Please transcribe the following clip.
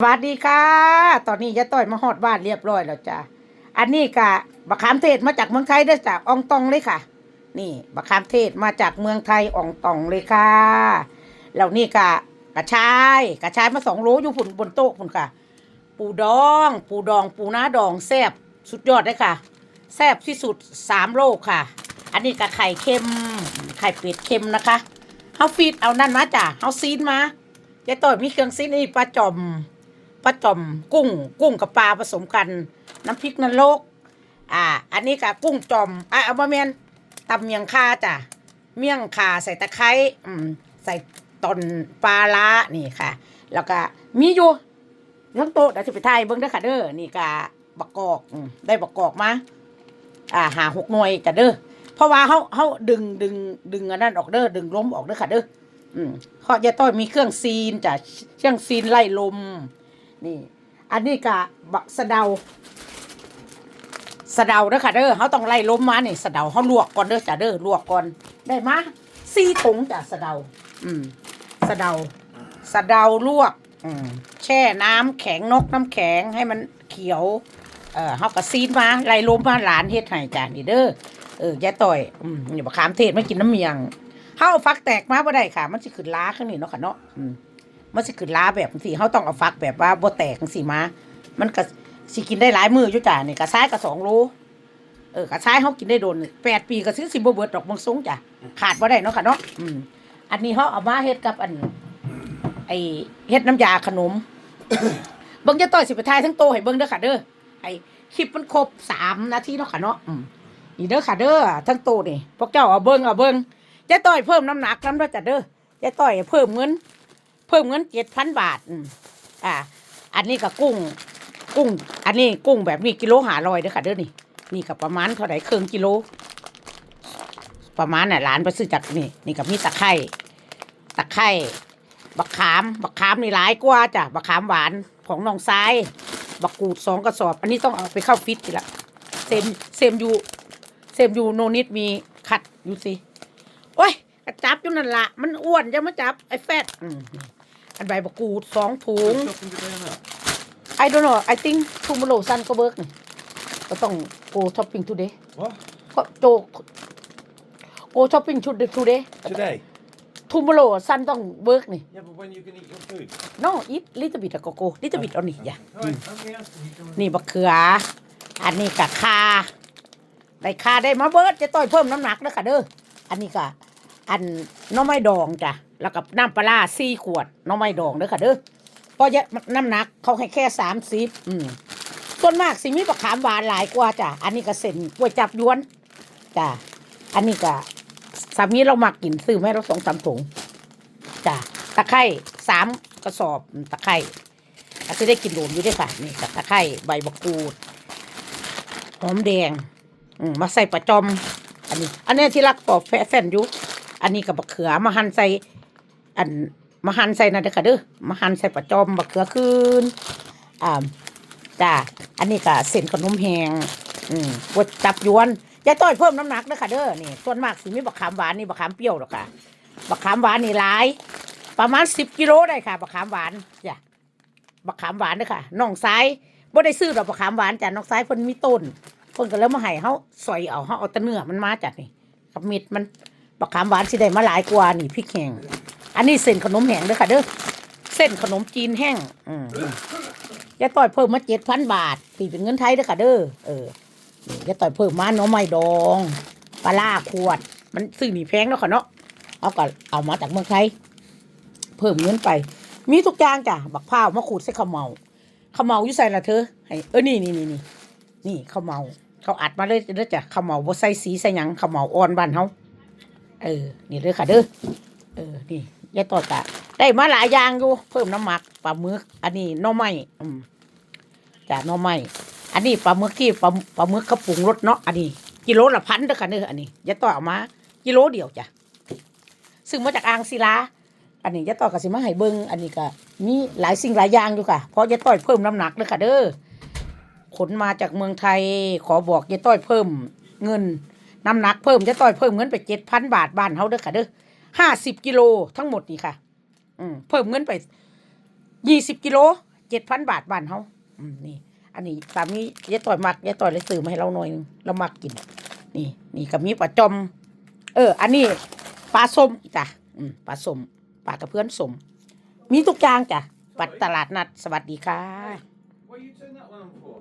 สวัสดีค่ะ ตอนนี้ยายต้อยมาฮอดบ้านเรียบร้อยแล้วจ้ะ อันนี้กะบักขามเทศมาจากเมืองไทยเด้จ้ะอองตองเลยค่ะ นี่บักขามเทศมาจากเมืองไทยอองตองเลยค่ะแล้วนี่กะกระชายกระชายมาสองโลอยู่พุ่นบนโต๊ะพุ่นค่ะ ปูดอง ปูดอง ปูน้าดองแซ่บสุดยอดเลยค่ะ แซ่บที่สุดสามโลกค่ะ อันนี้กะไข่เค็ม ไข่เป็ดเค็มนะคะเฮาฟีดเอานั่นมาจ้ะเฮาซีนมายายต้อยมีเครื่องซีนนี่ปลาจอม ปลาจ่อมกุ้ง กุ้งกับปลาผสมกัน น้ำพริกนรกอ่า อันนี้กับกุ้งจอมอะเอามาเมียนตำเมียงคาจ้ะเมี่ยงคาใส่ตะไคร้อืมใส่ตอนปลาละนี่ค่ะ แล้วก็มีอยู่ทั้งโต๊ะเดี๋ยวจะไปถ่ายเบิ้งด้ค่ะเด้อนี่กะบักกอกได้บักกอกมาอ่าหาหกหน่วยจ้ะเด้อเพราะว่าเขาเขาดึงดึงดึงอันนั้นออกเด้อดึงล้มออกเด้อค่ะเด้ออืมเขาจะต้องมีเครื่องซีนจ้ะเครื่องซีนไล่ลม นี่ อันนี้กะบักสะเดาสะเดาเด้อค่ะเด้อเขาต้องไล่ล้มมานี่สะเดาเขาลวกก่อนเด้อจ้ะเด้อลวกก่อนได้มาสี่ถุงจ้ะสะเดา อืมสะเดาสะเดาลวก อืมแช่น้ำแข็งนกน้ำแข็งให้มันเขียว เออเขาก็ซีดมาไล่ล้มมาหลานเฮ็ดให้จ้ะนี่เด้อเออยายต่อยอืมอย่าบักขามเทศไม่กินน้ำเมียงเฮาเอาฟักแตกมาบ่ได้ค่ะ มันสิขึ้นล้าข้างนี้เนาะค่ะเนาะอืม มันสิขึ้นล้าแบบสิเขาต้องเอาฟักแบบว่าบ่แตกสิมา มันก็สิกินได้หลายมืออยู่จ้ะนี่กระซ้ายก็สองโลเออกระซ้ายเขากินได้โดนแปดปีก็ซื้อสิบ่เบิดดอกมืองสงจ้ะขาดบ่ได้เนาะค่ะเนาะอืมอันนี้เขาเอามาเฮ็ดกับอัน ไอเฮ็ดน้ำยาขนมเบิ่งจะต่อยสิไปทายทั้งโตให้เบิ่งเด้อค่ะเด้อไอคลิปมันครบสามนาทีเนาะค่ะเนาะอืมนี่เด้อค่ะเด้อทั้งโตนี่พวกเจ้าเอาเบิ่งเอาเบิ่งจะต่อยเพิ่มน้ำหนักน้ำด้อจ้ะเด้อจะต่อยเพิ่มเงิน เพิ่มเงินเจ็ดพันบาทอ่าอันนี้ก็กุ้ง กุ้ง อันนี้กุ้งแบบนี้กิโลหาลอยเด้อค่ะเด้อนี่นี่ก็ประมาณเท่าไหร่เครึ่งกิโล ประมาณน่ะหลานไปซื้อจากนี่นี่ก็มีตะไคร่ตะไคร่บักขาม บักขามนี่หลายกว่าจ้ะบักขามหวานของน้องซ้ายบักกูดสองกระสอบ อันนี้ต้องเอาไปเข้าฟิตทีละเซมเซมยูเซมยูโนนิดมีขัดอยู่สิโอ้ยจับอยู่นั่นละมันอ้วนจะมาจับไอ้แฟตอืม อันใบบักกูดสองถุง Shopping today or not? I don't know I think tomorrow sun ก็เบิกนี่ก็ต้อง go shopping today What? ก็โจ go shopping today today Today? tomorrow sun ต้องเบิกนี่ Yeah, but when you can eat your food? no eat little bit ก็ go little bit เอานี่อย่า Alright, something else that you can... นี่บักเขือ อันนี้กะคาได้คาได้มาเบิดจะต่อยเพิ่มน้ำหนักเด้อค่ะเด้อ อันนี้กะอันหน้อไม้ดองจ้ะ แล้วกับน้ำปลาสี่ขวดน้องไม้ดองเด้อค่ะเด้อเพราะเยอะน้ำหนักเขาให้แค่สามสิบอืมส่วนมากสิมีปลาขามหวานหลายกว่าจ้ะอันนี้ก็เส้นกล้วยจับยวนจ้ะอันนี้ก็สามีเรามักกินซื้อแม่เราสองสามถุงจ้ะตะไคร่สามกระสอบตะไคร่อาจจะได้กินโดมอยู่ด้วยค่ะนี่กับตะไคร้ใบมะกูดหอมแดงอืมมาใส่ปลาจอม อันนี้ อันนี้ที่รักปอกแฟแฟนอยู่ อันนี้กับมะเขือมาหั่นใส่ อันมาหั่นใส่นั่นเด้อค่ะเด้อมาหั่นใส่ปลาจอมมะเขือคืนอ่าจ้าอันนี้ก็เส้นขนมแห้งอืมบดจับยวนยายต้อยเพิ่มน้ำหนักเด้อค่ะเด้อนี่ส่วนมากสิมีบักขามหวานนี่บักขามเปรี้ยวหรอกค่ะบักขามหวานนี่หลายประมาณสิบกิโลได้ค่ะบักขามหวานจ้ะบักขามหวานเด้อค่ะน้องซ้ายบ่ได้ซื้อดอกบักขามหวานจ้ะน้องซ้ายเพิ่นมีต้นเพิ่นก็เลยมาให้เฮาสอยเอาเฮาเอาแต่เนื้อมันมาจ้ะนี่กับมิดมันบักขามหวานสิได้มาหลายกว่านี่พริกแห้ง อันนี้เส้นขนมแห้งเด้อค่ะเด้อเส้นขนมจีนแห้งอืมยายต่อยเพิ่มมา7,000บาทตีเป็นเงินไทยเด้อค่ะเด้อเออยายต่อยเพิ่มมาหน้อไม้ดองปลาร้าขวด มันซื้อหนีแพงเนาะค่ะเนาะเอาก็เอามาจากเมืองไทยเพิ่มเงินไป มีทุกอย่างจ้ะบักพร้าวมะขูดใส่ข้าวเมาข้าวเมาอยู่ใส่ละเธอให้เออนี่นี่นี่นี่นี่ข้าวเมาเขาอัดมาเลยเด้อจ้ะข้าวเมาบ่ใส่สีใส่หยังข้าวเมาอ่อนบ้านเฮาเออนี่เด้อค่ะเด้อเออนี่ ยายตอดกะได้มาหลายอย่างอยู่ เพิ่มน้ำหมักปลาหมึก อันนี้หน่อไม้อืมจ้ะหน่อไม้อันนี้ปลาหมึกที่ปลาปลาหมึกเขาปรุงรสเนาะอันนี้ กิโลละพันเด้อค่ะเด้ออันนี้ยายตอดเอามา กิโลเดียวจ้ะซึ่งมาจากอ่างศิลาอันนี้ยะต่อยกับสิมาให้เบิงอันนี้ก็มีหลายสิ่งหลายอย่างอยู่ค่ะเพราะยะต่อยเพิ่มน้ำหนักเลยค่ะเด้อขนมาจากเมืองไทยขอบอกยะต่อยเพิ่มเงินน้ำหนักเพิ่มยะต่อยเพิ่มเงินไปเจ็ดพันบาทบ้านเฮาเด้อค่ะเด้อ ห้าสิบกิโลทั้งหมดนี่ค่ะ อืมเพิ่มเงินไปยี่สิบกิโลเจ็ดพันบาทบ้านเฮาอืมนี่ อันนี้สามียายต่อยมักยายต่อยเลยซื้อมาให้เราหน่อยนึงเรามักกิน นี่ นี่ก็มีปลาจอม เออ อันนี้ปลาส้มจ้ะอืมปลาส้มปลากระเพื่อนส้มมีทุกอย่างจ้ะปัดตลาดนัดสวัสดีค่ะ What are you turning that one on for?